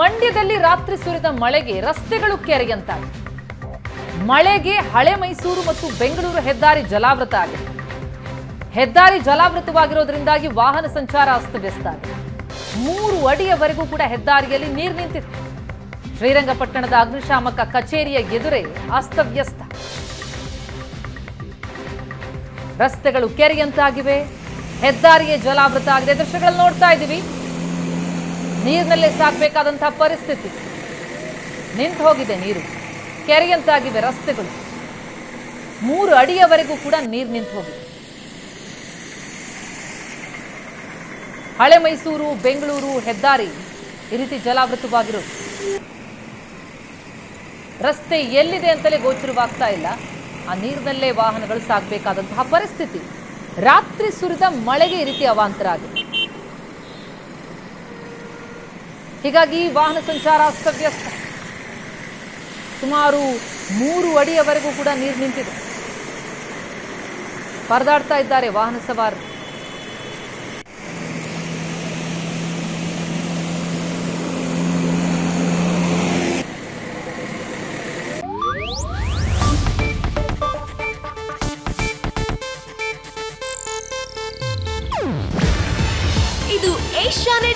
ಮಂಡ್ಯದಲ್ಲಿ ರಾತ್ರಿ ಸುರಿದ ಮಳೆಗೆ ರಸ್ತೆಗಳು ಕೆರೆಯಂತಾಗಿದೆ ಮಳೆಗೆ ಹಳೆ ಮೈಸೂರು ಮತ್ತು ಬೆಂಗಳೂರು ಹೆದ್ದಾರಿ ಜಲಾವೃತ ಆಗಿದೆ. ಹೆದ್ದಾರಿ ಜಲಾವೃತವಾಗಿರೋದ್ರಿಂದಾಗಿ ವಾಹನ ಸಂಚಾರ ಅಸ್ತವ್ಯಸ್ತ ಆಗಿದೆ. ಮೂರು ಅಡಿಯವರೆಗೂ ಕೂಡ ಹೆದ್ದಾರಿಯಲ್ಲಿ ನೀರು ನಿಂತಿದೆ. ಶ್ರೀರಂಗಪಟ್ಟಣದ ಅಗ್ನಿಶಾಮಕ ಕಚೇರಿಯ ಎದುರೇ ಅಸ್ತವ್ಯಸ್ತ. ರಸ್ತೆಗಳು ಕೆರೆಯಂತಾಗಿವೆ. ಹೆದ್ದಾರಿಯೇ ಜಲಾವೃತ ಆಗಿದೆ. ದೃಶ್ಯಗಳನ್ನು ನೋಡ್ತಾ ಇದ್ದೀವಿ. ನೀರಿನಲ್ಲೇ ಸಾಕಬೇಕಾದಂತಹ ಪರಿಸ್ಥಿತಿ. ನಿಂತು ಹೋಗಿದೆ ನೀರು. ಕೆರೆಯಂತಾಗಿವೆ ರಸ್ತೆಗಳು. ಮೂರು ಅಡಿಯವರೆಗೂ ಕೂಡ ನೀರು ನಿಂತು ಹೋಗಿದೆ. ಹಳೆ ಮೈಸೂರು ಬೆಂಗಳೂರು ಹೆದ್ದಾರಿ ಈ ರೀತಿ ಜಲಾವೃತವಾಗಿರೋದು. ರಸ್ತೆ ಎಲ್ಲಿದೆ ಅಂತಲೇ ಗೋಚರವಾಗ್ತಾ ಇಲ್ಲ. ಆ ನೀರಿನಲ್ಲೇ ವಾಹನಗಳು ಸಾಗಬೇಕಾದಂತಹ ಪರಿಸ್ಥಿತಿ. ರಾತ್ರಿ ಸುರಿದ ಮಳೆಗೆ ಈ ರೀತಿ ಅವಾಂತರ ಆಗಿದೆ. ಹೀಗಾಗಿ ವಾಹನ ಸಂಚಾರ ಅಸ್ತವ್ಯಸ್ತ. ಸುಮಾರು ಮೂರು ಅಡಿಯವರೆಗೂ ಕೂಡ ನೀರು ನಿಂತಿದೆ. ಪರದಾಡ್ತಾ ಇದ್ದಾರೆ ವಾಹನ ಸವಾರರು. ಇದು ಏಷ್ಯಾನೆಟ್